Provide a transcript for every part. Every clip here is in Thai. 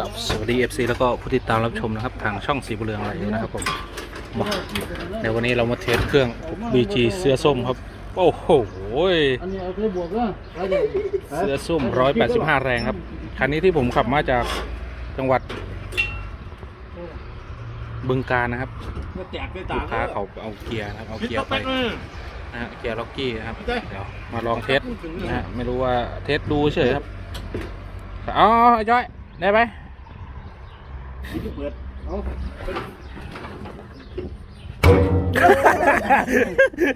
กับสวัสดี FC แล้วก็ผู้ติดตามรับชมนะครับ ทางช่องสีบุเรืองอะไรนะครับผมมาในวันนี้เรามาเทสเครื่อง BG เสื้อส้มครับ โอ้โหเอาไปบวกแปดสื้อส้ม 185 แรงครับ คันนี้ที่ผมขับมาจากจังหวัด บึงการนะครับลูกค้าเขาเอาเกียร์นะครับเอาเกียร์ไปนะฮะเกียร์ล็อกกี้นะครับเดี๋ยวมาลองเทสนะฮะไม่รู้ว่าเทสดูเฉยครับอ๋อไอ้จ้อยได้ไหม เปิดเอา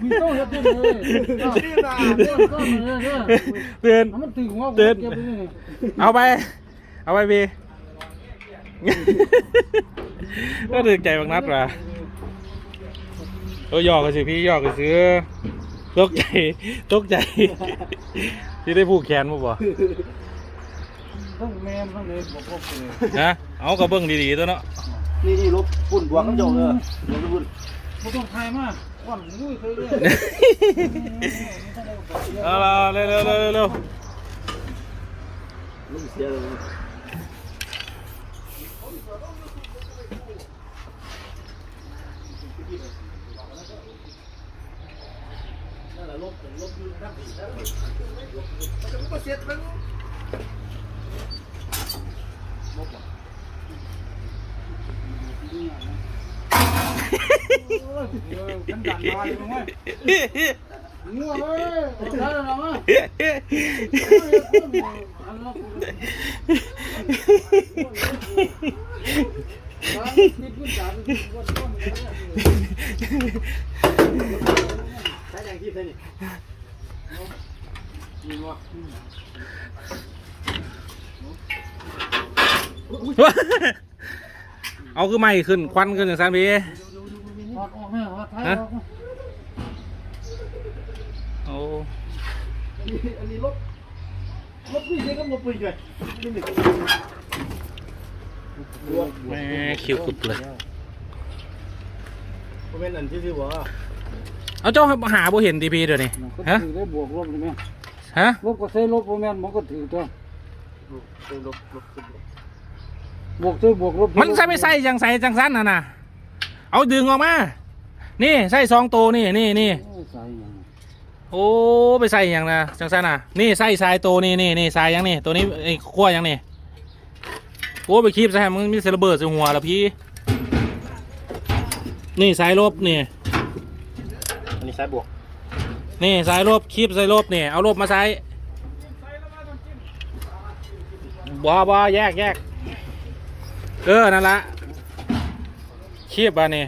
มีต้องเฮ็ดด้วยเลยนี่นะเรื่องก็มือเด้อเตือนมันตึงหัวเดินเก็บไปนี่เอาไป เอาไปบีก็ดึงใจบางนัดว่ะเออยอกกันสิพี่ยอกกันซื้อตกใจตกใจที่ได้ผูกแขนมั้บ่ ต้องแม่นต้องเลยบอกว่าเนะเอากระเบื้องดีๆตัวเนาะนี่นี่ลบปุ่นบวกน้ำจงเลยบวกน้ำปุ่นไม่ต้องทายมากว่อนลุยเคยเรื่อยเอาละเร็วเร็วเร็วเร็วลูกเสียเลยฉันดันมาอยู่มั้ยงัวเลยได้แล้วมั้ยใช้แรงที่ใช่นี่เอาคือไม่ขึ้นควันขึ้นอย่างสันพี่ ถอดออกแม่ถอดท้ายออกโอ้อันนี้ลบลบพี่เสียก็ลบไปเลยนี่หนึ่งแม่คิวกุดเลยเพราะเป็นอันที่ที่ว่าเอาเจ้าหาบ่เห็นทีพีเดี๋ยวนี้ก็ฮะถือได้บวกลบใช่ไหมฮะลบก็ใช้ลบโมแมนมันก็ถือตัวลบลบบวกใช้บวกลบมันใส่ไม่ใส่จังใส่จังสั้นน่ะนะเอาดึงออกมา นี่ใส่สองตัวนี่นี่นี่ใส่ยังโอ้ไปใส่อย่างนะจังสั้นน่ะนี่ใส่สายตัวนี่นี่นี่สายยังนี่ตัวนี้ไอ้ขั้วยังนี่โอ้ไปคีบใส่ให้มันมีเซระเบิดใส่หัวแล้วพี่นี่สายลบนี่อันนี้ใช้บวก นี่สายลบคีบใส่ลบนี่เอาลบมาใส่บอบอแยกแยกเออนั่นละคีบอะนี่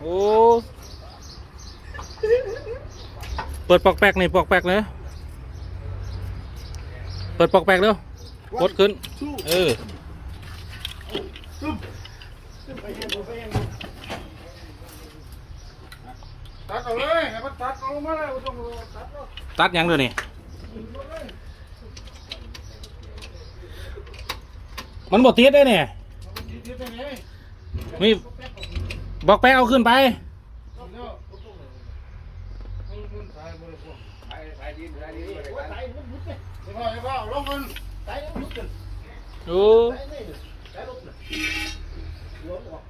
โอ้ เปิดปอกแปกนี่ปอกแปกเลย เปิดปอกแปกเร็วกดขึ้น เออตัดเอาเลยให้มันตัดเอามาเลยต้องตัดเอาตัดยังเดี๋ยนี่มันบดติดได้เนี่ยมี บอกแปะเอาขึ้นไปแล้วมันใส่บ่ได้พวกใส่ใส่ดินใส่ดินบ่ได้ใส่มันมุดเลยเดี๋ยวเดี๋ยวลงมันใส่มันมุดกันโอ้ใช้ลบเลยหัวออก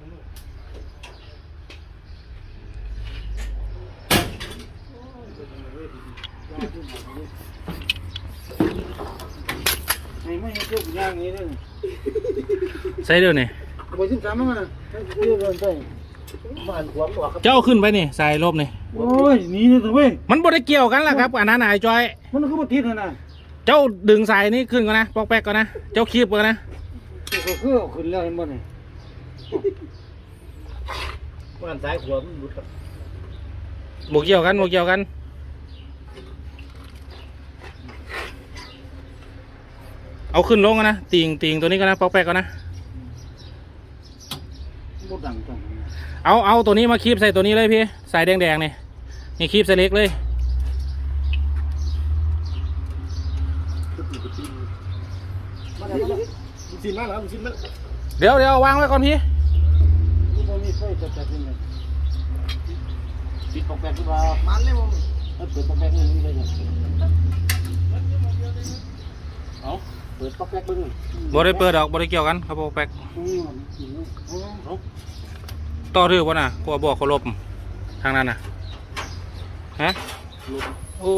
ไอ้ไม่ให้พวกย่างนี้เลยใส่เดี๋ยวนี่บ่สิสามมันน่ะให้เรียกเดินไป บ้านหัวออกครับเจ้าเอาขึ้นไปนี่ใส่ลบนี่ โอ้ยหนีเลยเถอะเว้ยมันบ่ได้เกี่ยวกันล่ะครับอันนั้นน่ะไอ้จอย มันคือบ่ติดนั่นน่ะเจ้าดึงสายนี่ขึ้นก่อนนะปอกแปกก่อนนะ เจ้าคีบก่อนนะ ก็คือเอาขึ้นแล้วเห็นบ่นี่บ้านซ้ายหัวมันหลุดครับบวกเกี่ยวกันบวกเกี่ยวกัน เอาขึ้นลงก่อนนะ ติงติงตัวนี้ก่อนนะปอกแปกก่อนนะ บ่ดังจัง เอาเอาตัวนี้มาคีบใส่ตัวนี้เลยพี่สายแดงๆนี่นี่คีบใส่เล็กเลยมาแล้วมาแล้วมันซินมากแล้วมันซินมากเดี๋ยวเดี๋ยววางไว้ก่อนพี่บ่มีไฟจะจัดยังไงปิดปอกแปกขึ้นมามันเลยมึงมันเปิดปอกแป๊กนี่มันได้ยังเอาปิดป๊อกแป๊กเบิ้งบ่ได้เปิดดอกบ่ได้เกี่ยวกันครับบ่แป๊กอืมอื มอืมเอาต่อถือวะน่ะกลัวบอกเขาลบทางนั้นน่ะฮะโอ้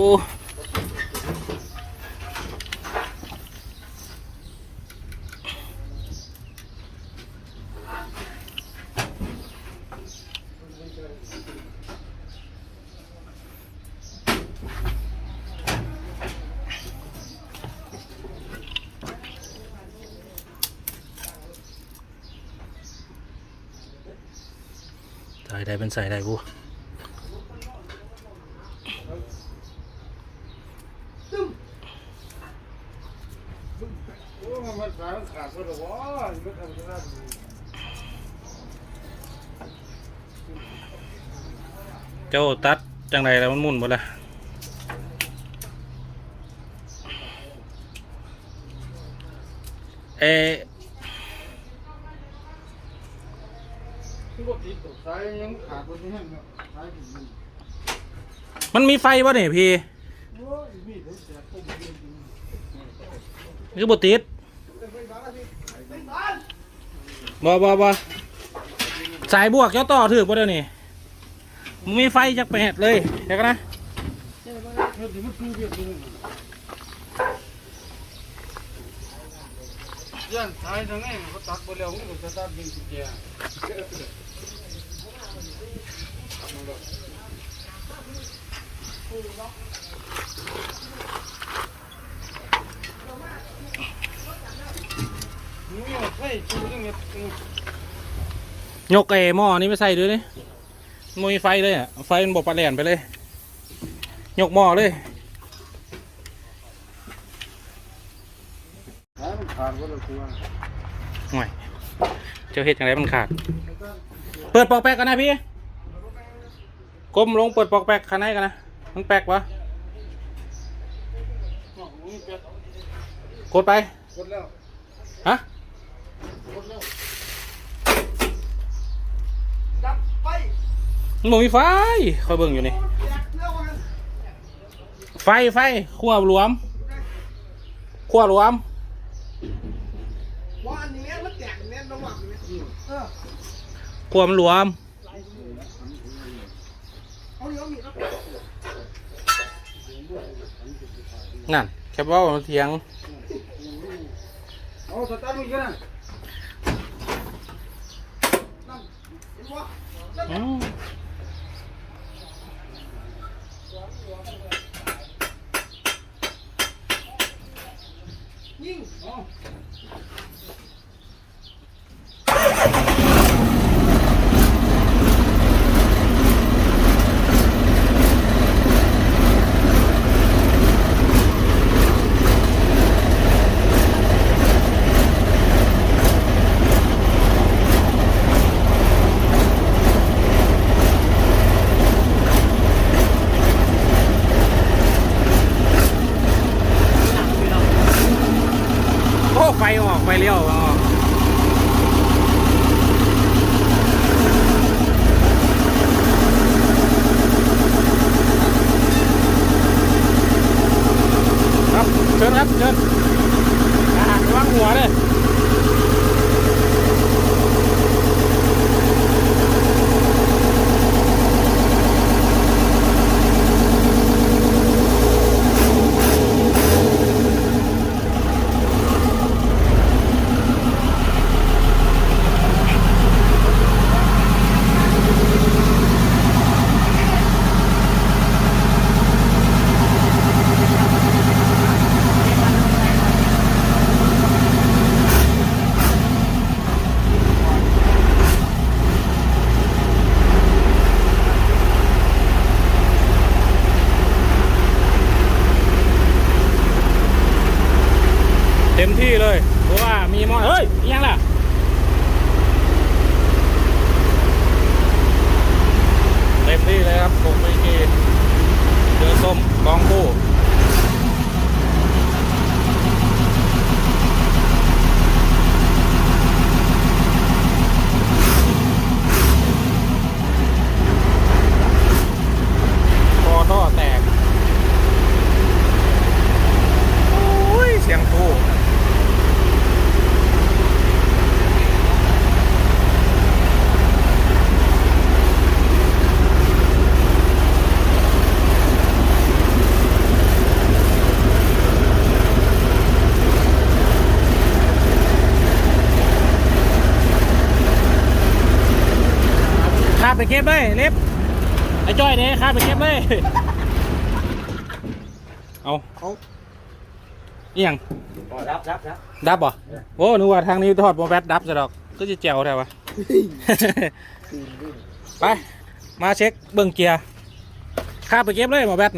ใส่ได้เป็นใส่ได้บูโอ้มันสายมันขาดไปหรอวะมันทำได้เจ้าตัดจังไรแล้วมันหมุนหมดละเอ ที่ว่าติดตก สายยังขาดไปไม่แห้งเนาะสายถึงนี่มันมีไฟวะเนี่ยพี่โอ้ยมีเดี๋ยวแสบปุ๊บเดี๋ยวจริงคือบติดบอบอบอสายบวกเจ้าต่อถือป่ะเดี๋ยวนี้มันมีไฟจากแปดเลยเดี๋ยวกันนะเดี๋ยวมันคือเรียกนี่ย่านสายทางไหนเขาตัดไปแล้วมันก็จะตัดเป็นสิแก่ ยยกไอ้หม้อนี้ไปใส่ด้วยนี่มันมีไฟเลยอะ ไฟมันบอกปลาแหลนไปเลย ยกหม้อเลยขาดก็เลยตัวห่วยเจ้าเห็ดอย่างไรมันขาด เปิดปอกแปกกันนะพี่ ก้มลงเปิดปอกแปกข้างในกันนะมันแปลกวะกดไปกดแล้วฮะกดแล้วมันบ่มีไฟคอยเบิ่งอยู่นี่ไฟไฟขั้วรวมขั้วรวมว่าอันนี้มันแตกเนี่ยระหว่างนี้เออขั้วมันรวม เอาเดี๋ยวมีแล้ว นั่นแค่ว่ามันเถียงเอาสตาร์ทมือกันนะเห็นปะอืมยิ่งโอ้ไฟออกไฟเลี้ยวออกครับเชิญครับเชิญอ่าระวังหัวเลย ที่เลยเพราะว่ามีมอเฮ้ยยังล่ะเต็มที่เลยครับผมไม่กีเจอส้มกองผู้คอท่อแตก โอ้ย เสียงคู่ บ ไปเก็บเลยเล็บไอ้จ้อยเนี่ยคาบไปเก็บเลยเอาเอาเอียงรับรับรับดับบ่โอ้นึกว่าทางนี้ทอดโมแบตดับซะดอกก็จะแจวแท้วะไป มาเช็คเบิ่งเกียร์ข้าไปเก็บเลยหมอแบต